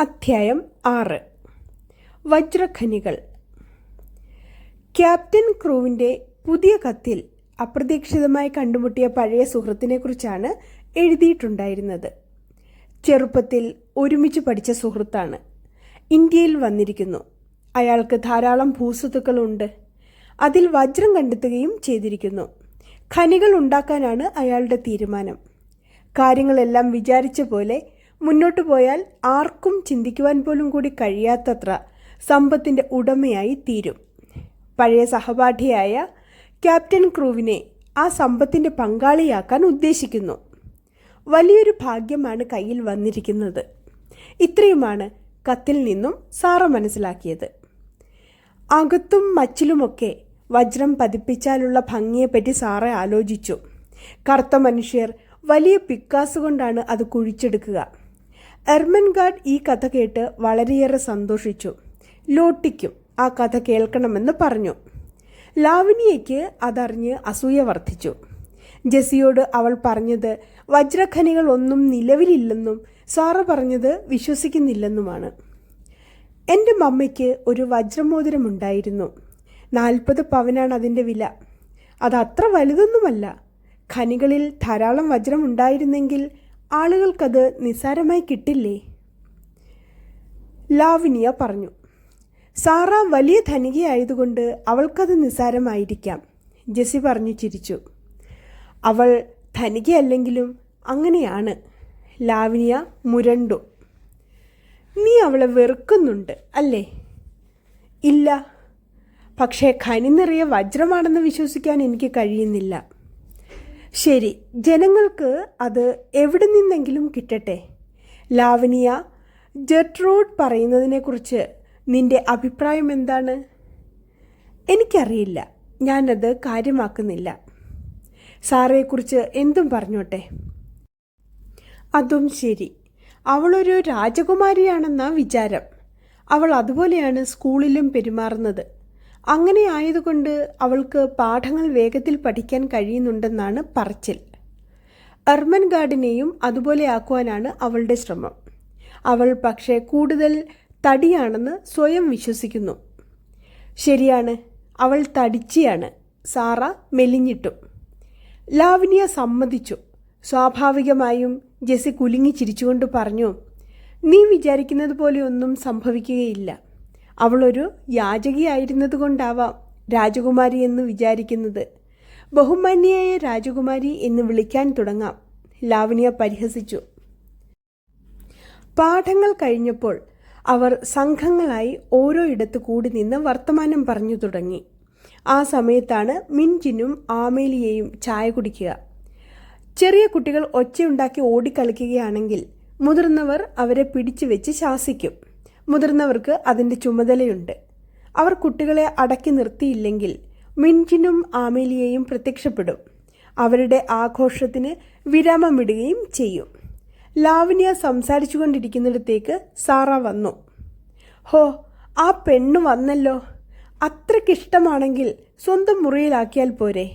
അധ്യായം ആറ്. വജ്രഖനികൾ. ക്യാപ്റ്റൻ ക്രൂവിന്റെ പുതിയ കത്തിൽ അപ്രതീക്ഷിതമായി കണ്ടുമുട്ടിയ പഴയ സുഹൃത്തിനെക്കുറിച്ചാണ് എഴുതിയിട്ടുണ്ടായിരുന്നത്. ചെറുപ്പത്തിൽ ഒരുമിച്ച് പഠിച്ച സുഹൃത്താണ്. ഇന്ത്യയിൽ വന്നിരിക്കുന്നു. അയാൾക്ക് ധാരാളം ഭൂസ്വത്തുക്കളുണ്ട്. അതിൽ വജ്രം കണ്ടെത്തുകയും ചെയ്തിരിക്കുന്നു. ഖനികൾ ഉണ്ടാക്കാനാണ് അയാളുടെ തീരുമാനം. കാര്യങ്ങളെല്ലാം വിചാരിച്ച പോലെ മുന്നോട്ടു പോയാൽ ആർക്കും ചിന്തിക്കുവാൻ പോലും കൂടി കഴിയാത്തത്ര സമ്പത്തിന്റെ ഉടമയായി തീരും. പഴയ സഹപാഠിയായ ക്യാപ്റ്റൻ ക്രൂവിനെ ആ സമ്പത്തിന്റെ പങ്കാളിയാക്കാൻ ഉദ്ദേശിക്കുന്നു. വലിയൊരു ഭാഗ്യമാണ് കയ്യിൽ വന്നിരിക്കുന്നത്. ഇത്രയുമാണ് കത്തിൽ നിന്നും സാറ മനസ്സിലാക്കിയത്. അകത്തും മച്ചിലുമൊക്കെ വജ്രം പതിപ്പിച്ചാലുള്ള ഭംഗിയെപ്പറ്റി സാറ ആലോചിച്ചു. കറുത്ത മനുഷ്യർ വലിയ പിക്കാസ് കൊണ്ടാണ് അത് കുഴിച്ചെടുക്കുക. എർമൻഗാർഡ് ഈ കഥ കേട്ട് വളരെയേറെ സന്തോഷിച്ചു. ലോട്ടിക്കും ആ കഥ കേൾക്കണമെന്ന് പറഞ്ഞു. ലാവിനിയയ്ക്ക് അതറിഞ്ഞ് അസൂയ വർദ്ധിച്ചു. ജെസിയോട് അവൾ പറഞ്ഞത് വജ്രഖനികൾ ഒന്നും നിലവിലില്ലെന്നും സാറ പറഞ്ഞത് വിശ്വസിക്കുന്നില്ലെന്നുമാണ്. എന്റെ മമ്മയ്ക്ക് ഒരു വജ്രമോതിരമുണ്ടായിരുന്നു. നാൽപ്പത് പവനാണ് അതിന്റെ വില. അത് അത്ര വലുതൊന്നുമല്ല. ഖനികളിൽ ധാരാളം വജ്രം ഉണ്ടായിരുന്നെങ്കിൽ ആളുകൾക്കത് നിസ്സാരമായി കിട്ടില്ലേ? ലാവിനിയ പറഞ്ഞു സാറ വലിയ ധനികയായതുകൊണ്ട് അവൾക്കത് നിസ്സാരമായിരിക്കാം ജെസി പറഞ്ഞു ചിരിച്ചു. അവൾ ധനികയല്ലെങ്കിലും അങ്ങനെയാണ് ലാവിനിയ മുരണ്ടു. നീ അവളെ വെറുക്കുന്നുണ്ട് അല്ലേ? ഇല്ല പക്ഷേ ഖനി നിറയെ വജ്രമാണെന്ന് വിശ്വസിക്കാൻ എനിക്ക് കഴിയുന്നില്ല. ശരി ജനങ്ങൾക്ക് അത് എവിടെ നിന്നെങ്കിലും കിട്ടട്ടെ. ലാവനിയ ജെട്രോഡ് പറയുന്നതിനെക്കുറിച്ച് നിന്റെ അഭിപ്രായം എന്താണ്? എനിക്കറിയില്ല ഞാനത് കാര്യമാക്കുന്നില്ല. സാറയെക്കുറിച്ച് എന്തും പറഞ്ഞോട്ടെ. അതും ശരി അവളൊരു രാജകുമാരിയാണെന്ന വിചാരം. അവൾ അതുപോലെയാണ് സ്കൂളിലും പെരുമാറുന്നത്. അങ്ങനെ ആയതുകൊണ്ട് അവൾക്ക് പാഠങ്ങൾ വേഗത്തിൽ പഠിക്കാൻ കഴിയുന്നുണ്ടെന്നാണ് പറച്ചിൽ. എർമൻ ഗാർഡിനെയും അതുപോലെ ആക്കുവാനാണ് അവളുടെ ശ്രമം. അവൾ പക്ഷേ കൂടുതൽ തടിയാണെന്ന് സ്വയം വിശ്വസിക്കുന്നു. ശരിയാണ് അവൾ തടിച്ചിയാണ് സാറ മെലിഞ്ഞിട്ടും. ലാവിനിയ സമ്മതിച്ചു. സ്വാഭാവികമായും ജെസി കുലുങ്ങി ചിരിച്ചുകൊണ്ട് പറഞ്ഞു നീ വിചാരിക്കുന്നത് പോലെയൊന്നും സംഭവിക്കുകയില്ല. അവളൊരു യാചകിയായിരുന്നത് കൊണ്ടാവാം രാജകുമാരി എന്ന് വിചാരിക്കുന്നത്. ബഹുമാന്യയായ രാജകുമാരി എന്ന് വിളിക്കാൻ തുടങ്ങാം. ലാവണിയ പരിഹസിച്ചു. പാഠങ്ങൾ കഴിഞ്ഞപ്പോൾ അവർ സംഘങ്ങളായി ഓരോ ഇടത്ത് കൂടി നിന്ന് വർത്തമാനം പറഞ്ഞു തുടങ്ങി. ആ സമയത്താണ് മിൻജിനും ആമേലിയെയും ചായ കുടിക്കുക. ചെറിയ കുട്ടികൾ ഒച്ചയുണ്ടാക്കി ഓടിക്കളിക്കുകയാണെങ്കിൽ മുതിർന്നവർ അവരെ പിടിച്ചു വെച്ച് ശാസിക്കും. മുതിർന്നവർക്ക് അതിന്റെ ചുമതലയുണ്ട്. അവർ കുട്ടികളെ അടക്കി നിർത്തിയില്ലെങ്കിൽ മിൻജിനും ആമേലിയയും പ്രത്യക്ഷപ്പെടും. അവരുടെ ആഘോഷത്തിന് വിരാമമിടുകയും ചെയ്യും. ലാവണ്യ സംസാരിച്ചു കൊണ്ടിരിക്കുന്നിടത്തേക്ക് സാറ വന്നു. ഹോ ആ പെണ്ണ് വന്നല്ലോ. അത്രയ്ക്കിഷ്ടമാണെങ്കിൽ സ്വന്തം മുറിയിലാക്കിയാൽ പോരെ.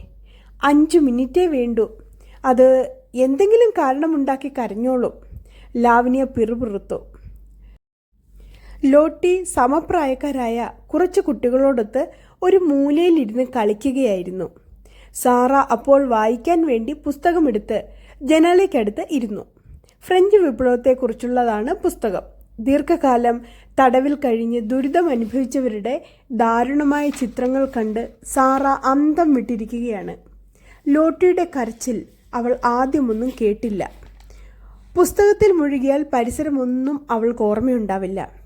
അഞ്ചു മിനിറ്റേ വേണ്ടൂ. അത് എന്തെങ്കിലും കാരണമുണ്ടാക്കി കരഞ്ഞോളും. ലാവണ്യ പിറുപിറുത്തു. ലോട്ടി സമപ്രായക്കാരായ കുറച്ച് കുട്ടികളോടൊത്ത് ഒരു മൂലയിലിരുന്ന് കളിക്കുകയായിരുന്നു. സാറ അപ്പോൾ വായിക്കാൻ വേണ്ടി പുസ്തകമെടുത്ത് ജനാലയ്ക്കടുത്ത് ഇരുന്നു. ഫ്രഞ്ച് വിപ്ലവത്തെക്കുറിച്ചുള്ളതാണ് പുസ്തകം. ദീർഘകാലം തടവിൽ കഴിഞ്ഞ് ദുരിതം അനുഭവിച്ചവരുടെ ദാരുണമായ ചിത്രങ്ങൾ കണ്ട് സാറ അന്തം വിട്ടിരിക്കുകയാണ്. ലോട്ടിയുടെ കരച്ചിൽ അവൾ ആദ്യമൊന്നും കേട്ടില്ല. പുസ്തകത്തിൽ മുഴുകിയാൽ പരിസരമൊന്നും അവൾക്ക് ഓർമ്മയുണ്ടാവില്ല.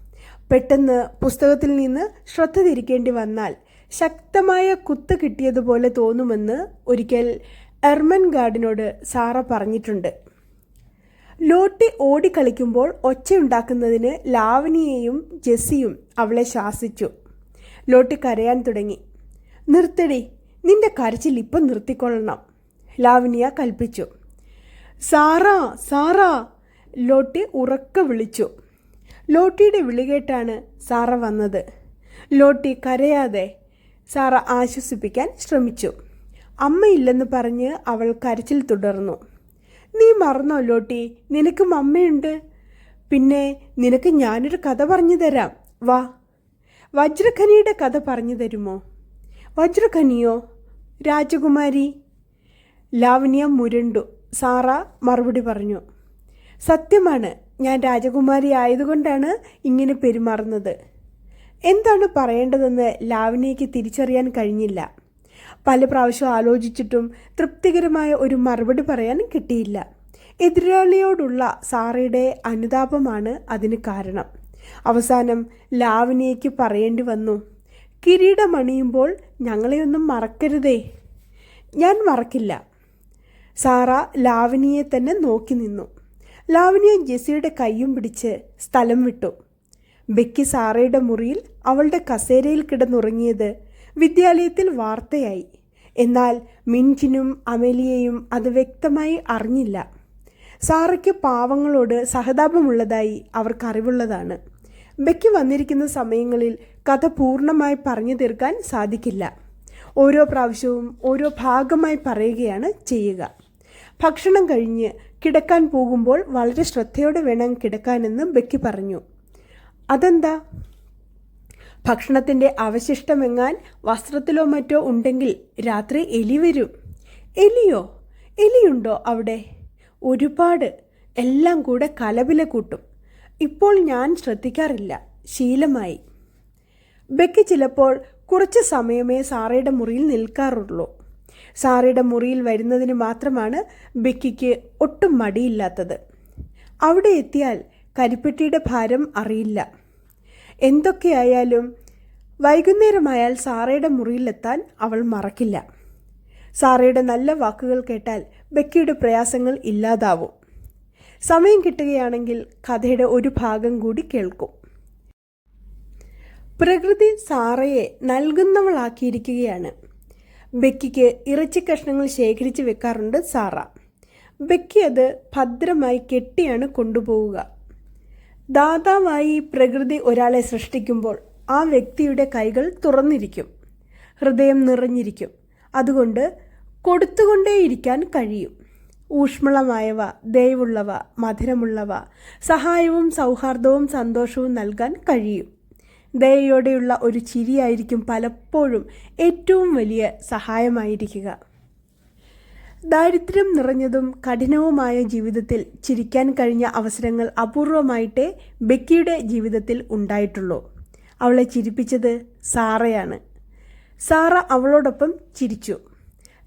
പെട്ടെന്ന് പുസ്തകത്തിൽ നിന്ന് ശ്രദ്ധ തിരിക്കേണ്ടി വന്നാൽ ശക്തമായ കുത്ത് കിട്ടിയതുപോലെ തോന്നുമെന്ന് ഒരിക്കൽ എർമൻ ഗാർഡിനോട് സാറ പറഞ്ഞിട്ടുണ്ട്. ലോട്ടി ഓടിക്കളിക്കുമ്പോൾ ഒച്ചയുണ്ടാക്കുന്നതിന് ലാവണിയെയും ജെസ്സിയും അവളെ ശാസിച്ചു. ലോട്ടി കരയാൻ തുടങ്ങി. നിർത്തടി നിന്റെ കരച്ചിൽ ഇപ്പം നിർത്തിക്കൊള്ളണം ലാവണിയ കൽപ്പിച്ചു. സാറാ സാറാ ലോട്ടി ഉറക്ക വിളിച്ചു. ലോട്ടിയുടെ വിളികേട്ടാണ് സാറ വന്നത്. ലോട്ടി കരയാതെ സാറ ആശ്വസിപ്പിക്കാൻ ശ്രമിച്ചു. അമ്മയില്ലെന്ന് പറഞ്ഞ് അവൾ കരച്ചിൽ തുടർന്നു. നീ മറന്നോ ലോട്ടി? നിനക്കും അമ്മയുണ്ട്. പിന്നെ നിനക്ക് ഞാനൊരു കഥ പറഞ്ഞു തരാം. വാ. വജ്രഖനിയുടെ കഥ പറഞ്ഞു തരുമോ? വജ്രഖനിയോ? രാജകുമാരി? ലാവണ്യ മുരണ്ടു സാറ മറുപടി പറഞ്ഞു. സത്യമാണ്. ഞാൻ രാജകുമാരി ആയതുകൊണ്ടാണ് ഇങ്ങനെ പെരുമാറുന്നത്. എന്താണ് പറയേണ്ടതെന്ന് ലാവണിയയ്ക്ക് തിരിച്ചറിയാൻ കഴിഞ്ഞില്ല. പല പ്രാവശ്യം ആലോചിച്ചിട്ടും തൃപ്തികരമായ ഒരു മറുപടി പറയാൻ കിട്ടിയില്ല. എതിരാളിയോടുള്ള സാറയുടെ അനുതാപമാണ് അതിന് കാരണം. അവസാനം ലാവണിയയ്ക്ക് പറയേണ്ടി വന്നു കിരീടമണിയുമ്പോൾ ഞങ്ങളെയൊന്നും മറക്കരുതേ. ഞാൻ മറക്കില്ല. സാറ ലാവണിയെ തന്നെ നോക്കി നിന്നു. ലാവണിയ ജെസ്സിയുടെ കൈയും പിടിച്ച് സ്ഥലം വിട്ടു. ബെക്കി സാറയുടെ മുറിയിൽ അവളുടെ കസേരയിൽ കിടന്നുറങ്ങിയത് വിദ്യാലയത്തിൽ വാർത്തയായി. എന്നാൽ മിൻജിനും അമേലിയയും അത് വ്യക്തമായി അറിഞ്ഞില്ല. സാറയ്ക്ക് പാവങ്ങളോട് സഹതാപമുള്ളതായി അവർക്കറിവുള്ളതാണ് ബെക്കി വന്നിരിക്കുന്ന സമയങ്ങളിൽ കഥ പൂർണമായി പറഞ്ഞു തീർക്കാൻ സാധിക്കില്ല. ഓരോ പ്രാവശ്യവും ഓരോ ഭാഗമായി പറയുകയാണ് ചെയ്യുക. ഭക്ഷണം കഴിഞ്ഞ് കിടക്കാൻ പോകുമ്പോൾ വളരെ ശ്രദ്ധയോടെ വേണം കിടക്കാനെന്നും ബെക്കി പറഞ്ഞു. അതെന്താ? ഭക്ഷണത്തിന്റെ അവശിഷ്ടമെങ്ങാൻ വസ്ത്രത്തിലോ മറ്റോ ഉണ്ടെങ്കിൽ രാത്രി എലി വരും. എലിയോ? എലിയുണ്ടോ അവിടെ? ഒരുപാട്. എല്ലാം കൂടെ കലപില കൂട്ടും. ഇപ്പോൾ ഞാൻ ശ്രദ്ധിക്കാറില്ല. ശീലമായി. ബെക്കി ചിലപ്പോൾ കുറച്ച് സമയമേ സാറയുടെ മുറിയിൽ നിൽക്കാറുള്ളൂ. സാറയുടെ മുറിയിൽ വരുന്നതിന് മാത്രമാണ് ബെക്കിക്ക് ഒട്ടും മടിയില്ലാത്തത്. അവിടെ എത്തിയാൽ കരിപ്പെട്ടിയുടെ ഭാരം അറിയില്ല. എന്തൊക്കെയായാലും വൈകുന്നേരമായാൽ സാറയുടെ മുറിയിലെത്താൻ അവൾ മറക്കില്ല. സാറയുടെ നല്ല വാക്കുകൾ കേട്ടാൽ ബെക്കിയുടെ പ്രയാസങ്ങൾ ഇല്ലാതാവും. സമയം കിട്ടുകയാണെങ്കിൽ കഥയുടെ ഒരു ഭാഗം കൂടി കേൾക്കും. പ്രകൃതി സാറയെ നൽകുന്നവളാക്കിയിരിക്കുകയാണ്. ബെക്കിക്ക് ഇറച്ചി കഷ്ണങ്ങൾ ശേഖരിച്ച് വെക്കാറുണ്ട് സാറ. ബെക്കി അത് ഭദ്രമായി കെട്ടിയാണ് കൊണ്ടുപോവുക. ദാതാവായി പ്രകൃതി ഒരാളെ സൃഷ്ടിക്കുമ്പോൾ ആ വ്യക്തിയുടെ കൈകൾ തുറന്നിരിക്കും. ഹൃദയം നിറഞ്ഞിരിക്കും. അതുകൊണ്ട് കൊടുത്തുകൊണ്ടേയിരിക്കാൻ കഴിയും. ഊഷ്മളമായവ ദയവുള്ളവ മധുരമുള്ളവ സഹായവും സൗഹാർദ്ദവും സന്തോഷവും നൽകാൻ കഴിയും. ദയയോടെയുള്ള ഒരു ചിരിയായിരിക്കും പലപ്പോഴും ഏറ്റവും വലിയ സഹായമായിരിക്കുക. ദാരിദ്ര്യം നിറഞ്ഞതും കഠിനവുമായ ജീവിതത്തിൽ ചിരിക്കാൻ കഴിഞ്ഞ അവസരങ്ങൾ അപൂർവമായിട്ടേ ബെക്കിയുടെ ജീവിതത്തിൽ ഉണ്ടായിട്ടുള്ളൂ. അവളെ ചിരിപ്പിച്ചത് സാറയാണ്. സാറ അവളോടൊപ്പം ചിരിച്ചു.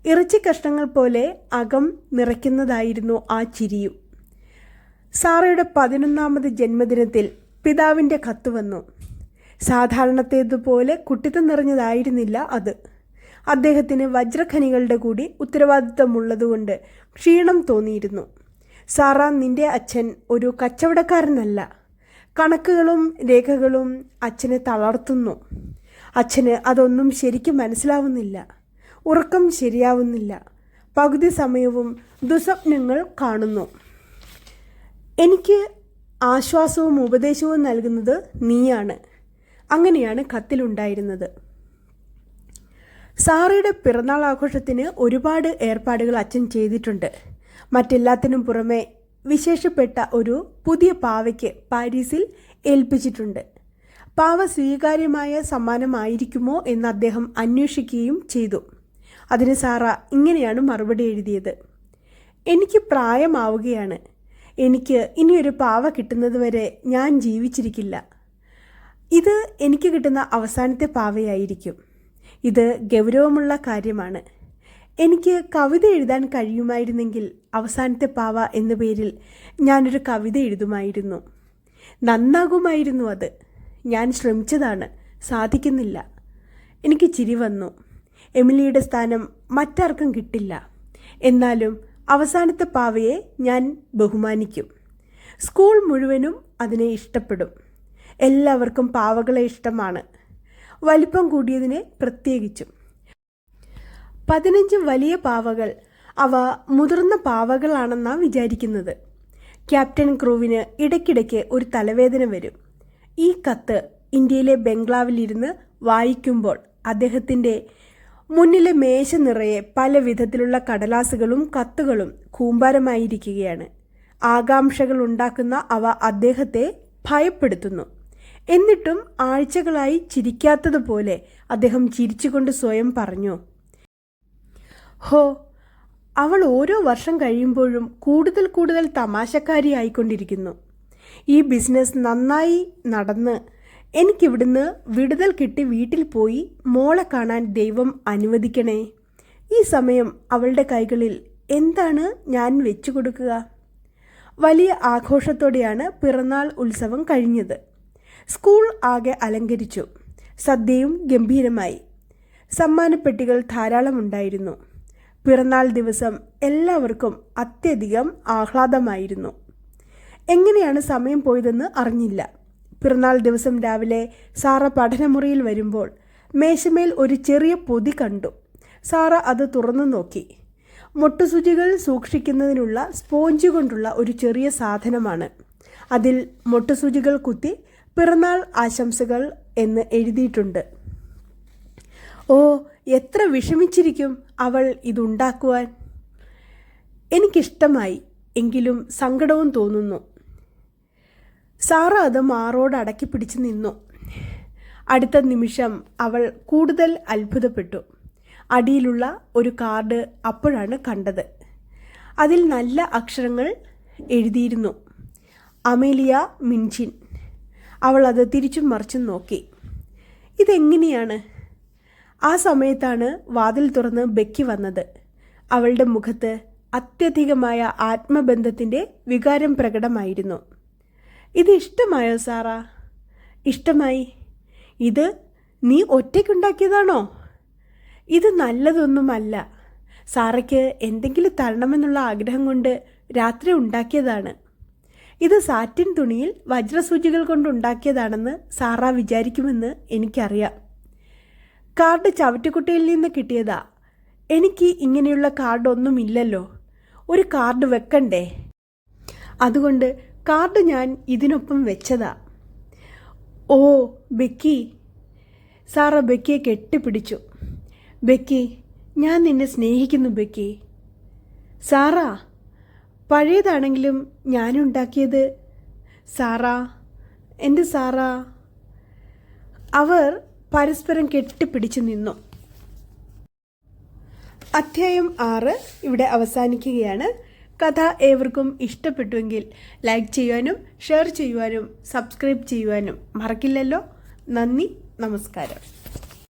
ഇറച്ചി കഷ്ണങ്ങൾ പോലെ അകം നിറയ്ക്കുന്നതായിരുന്നു ആ ചിരിയും. സാറയുടെ പതിനൊന്നാമത് ജന്മദിനത്തിൽ പിതാവിന്റെ കത്ത് വന്നു. സാധാരണത്തേതുപോലെ കുട്ടിത്തം നിറഞ്ഞതായിരുന്നില്ല അത്. അദ്ദേഹത്തിന് വജ്രഖനികളുടെ കൂടി ഉത്തരവാദിത്തമുള്ളതുകൊണ്ട് ക്ഷീണം തോന്നിയിരുന്നു. സാറാ നിന്റെ അച്ഛൻ ഒരു കച്ചവടക്കാരനല്ല. കണക്കുകളും രേഖകളും അച്ഛനെ തളർത്തുന്നു. അച്ഛന് അതൊന്നും ശരിക്കും മനസ്സിലാവുന്നില്ല. ഉറക്കം ശരിയാവുന്നില്ല. പകുതി സമയവും ദുസ്വപ്നങ്ങൾ കാണുന്നു. എനിക്ക് ആശ്വാസവും ഉപദേശവും നൽകുന്നത് നീയാണ്. അങ്ങനെയാണ് കത്തിലുണ്ടായിരുന്നത്. സാറയുടെ പിറന്നാൾ ആഘോഷത്തിന് ഒരുപാട് ഏർപ്പാടുകൾ അച്ഛൻ ചെയ്തിട്ടുണ്ട്. മറ്റെല്ലാത്തിനും പുറമെ വിശേഷപ്പെട്ട ഒരു പുതിയ പാവയ്ക്ക് പാരീസിൽ ഏൽപ്പിച്ചിട്ടുണ്ട്. പാവ സ്വീകാര്യമായ സമ്മാനമായിരിക്കുമോ എന്ന് അദ്ദേഹം അന്വേഷിക്കുകയും ചെയ്തു. അതിന് സാറ ഇങ്ങനെയാണ് മറുപടി എഴുതിയത്. എനിക്ക് പ്രായമാവുകയാണ്. എനിക്ക് ഇനിയൊരു പാവ കിട്ടുന്നതുവരെ ഞാൻ ജീവിച്ചിരിക്കില്ല. ഇത് എനിക്ക് കിട്ടുന്ന അവസാനത്തെ പാവയായിരിക്കും. ഇത് ഗൗരവമുള്ള കാര്യമാണ്. എനിക്ക് കവിത എഴുതാൻ കഴിയുമായിരുന്നെങ്കിൽ അവസാനത്തെ പാവ എന്ന പേരിൽ ഞാനൊരു കവിത എഴുതുമായിരുന്നു. നന്നാകുമായിരുന്നു അത്. ഞാൻ ശ്രമിച്ചതാണ്. സാധിക്കുന്നില്ല. എനിക്ക് ചിരി വന്നു. എമിലിയുടെ സ്ഥാനം മറ്റാർക്കും കിട്ടില്ല. എന്നാലും അവസാനത്തെ പാവയെ ഞാൻ ബഹുമാനിക്കും. സ്കൂൾ മുഴുവനും അതിനെ ഇഷ്ടപ്പെടും. എല്ലാവർക്കും പാവകളെ ഇഷ്ടമാണ്. വലിപ്പം കൂടിയതിനെ പ്രത്യേകിച്ചും. പതിനഞ്ച് വലിയ പാവകൾ. അവ മുതിർന്ന പാവകളാണെന്നാണ് വിചാരിക്കുന്നത്. ക്യാപ്റ്റൻ ക്രൂവിന് ഇടയ്ക്കിടയ്ക്ക് ഒരു തലവേദന വരും. ഈ കത്ത് ഇന്ത്യയിലെ ബംഗ്ലാവിലിരുന്ന് വായിക്കുമ്പോൾ അദ്ദേഹത്തിന്റെ മുന്നിലെ മേശ നിറയെ പല വിധത്തിലുള്ള കടലാസുകളും കത്തുകളും കൂമ്പാരമായിരിക്കുകയാണ്. ആകാംക്ഷകൾ ഉണ്ടാക്കുന്ന അവ അദ്ദേഹത്തെ ഭയപ്പെടുത്തുന്നു. എന്നിട്ടും ആഴ്ചകളായി ചിരിക്കാത്തതുപോലെ അദ്ദേഹം ചിരിച്ചുകൊണ്ട് സ്വയം പറഞ്ഞു. ഹോ അവൾ ഓരോ വർഷം കഴിയുമ്പോഴും കൂടുതൽ കൂടുതൽ തമാശക്കാരി ആയിക്കൊണ്ടിരിക്കുന്നു ഈ ബിസിനസ് നന്നായി നടന്ന് എനിക്കിവിടുന്ന് വിടുതൽ കിട്ടി വീട്ടിൽ പോയി മോളെ കാണാൻ ദൈവം അനുവദിക്കണേ. ഈ സമയം അവളുടെ കൈകളിൽ എന്താണ് ഞാൻ വെച്ചു കൊടുക്കുക? വലിയ ആഘോഷത്തോടെയാണ് പിറന്നാൾ ഉത്സവം കഴിഞ്ഞത്. സ്കൂൾ ആകെ അലങ്കരിച്ചു. സദ്യയും ഗംഭീരമായി. സമ്മാനപ്പെട്ടികൾ ധാരാളമുണ്ടായിരുന്നു പിറന്നാൾ ദിവസം എല്ലാവർക്കും അത്യധികം ആഹ്ലാദമായിരുന്നു. എങ്ങനെയാണ് സമയം പോയതെന്ന് അറിഞ്ഞില്ല. പിറന്നാൾ ദിവസം രാവിലെ സാറ പഠനമുറിയിൽ വരുമ്പോൾ മേശമേൽ ഒരു ചെറിയ പൊതി കണ്ടു. സാറ അത് തുറന്നു നോക്കി. മൊട്ടുസൂചികൾ സൂക്ഷിക്കുന്നതിനുള്ള സ്പോഞ്ച് കൊണ്ടുള്ള ഒരു ചെറിയ സാധനമാണ്. അതിൽ മൊട്ടുസൂചികൾ കുത്തി പിറന്നാൾ ആശംസകൾ എന്ന് എഴുതിയിട്ടുണ്ട്. ഓ എത്ര വിഷമിച്ചിരിക്കും അവൾ ഇതുണ്ടാക്കുവാൻ. എനിക്കിഷ്ടമായി എങ്കിലും സങ്കടവും തോന്നുന്നു. സാറ അത് മാറോട് അടക്കി പിടിച്ച് നിന്നു. അടുത്ത നിമിഷം അവൾ കൂടുതൽ അത്ഭുതപ്പെട്ടു. അടിയിലുള്ള ഒരു കാർഡ് അപ്പോഴാണ് കണ്ടത്. അതിൽ നല്ല അക്ഷരങ്ങൾ എഴുതിയിരുന്നു. Amelia Minchin. അവൾ അത് തിരിച്ചും മറിച്ചും നോക്കി. ഇതെങ്ങനെയാണ്? ആ സമയത്താണ് വാതിൽ തുറന്ന് ബെക്കി വന്നത്. അവളുടെ മുഖത്ത് അത്യധികമായ ആത്മബന്ധത്തിന്റെ വികാരം പ്രകടമായിരുന്നു. ഇത് ഇഷ്ടമായോ സാറ? ഇഷ്ടമായി. ഇത് നീ ഒറ്റയ്ക്കുണ്ടാക്കിയതാണോ? ഇത് നല്ലതൊന്നുമല്ല. സാറയ്ക്ക് എന്തെങ്കിലും തരണമെന്നുള്ള ആഗ്രഹം കൊണ്ട് രാത്രി ഉണ്ടാക്കിയതാണ്. ഇത് സാറ്റിൻ തുണിയിൽ വജ്രസൂചികൾ കൊണ്ടുണ്ടാക്കിയതാണെന്ന് സാറ വിചാരിക്കുമെന്ന് എനിക്കറിയാം. കാർഡ് ചവറ്റുകുട്ടയിൽ നിന്ന് കിട്ടിയതാ. എനിക്ക് ഇങ്ങനെയുള്ള കാർഡ് ഒന്നുമില്ലല്ലോ ഒരു കാർഡ് വെക്കണ്ടേ? അതുകൊണ്ട് കാർഡ് ഞാൻ ഇതിനൊപ്പം വെച്ചതാ. ഓ ബെക്കി. സാറ ബെക്കിയെ കെട്ടിപ്പിടിച്ചു. ബെക്കി ഞാൻ നിന്നെ സ്നേഹിക്കുന്നു ബെക്കി. സാറാ പഴയതാണെങ്കിലും ഞാനുണ്ടാക്കിയത് സാറാ എന്റെ സാറാ. അവർ പരസ്പരം കെട്ടിപ്പിടിച്ചു നിന്നു. അധ്യായം ആറ് ഇവിടെ അവസാനിക്കുകയാണ്. കഥ ഏവർക്കും ഇഷ്ടപ്പെട്ടുവെങ്കിൽ ലൈക്ക് ചെയ്യുവാനും ഷെയർ ചെയ്യുവാനും സബ്സ്ക്രൈബ് ചെയ്യുവാനും മറക്കില്ലല്ലോ. നന്ദി നമസ്കാരം.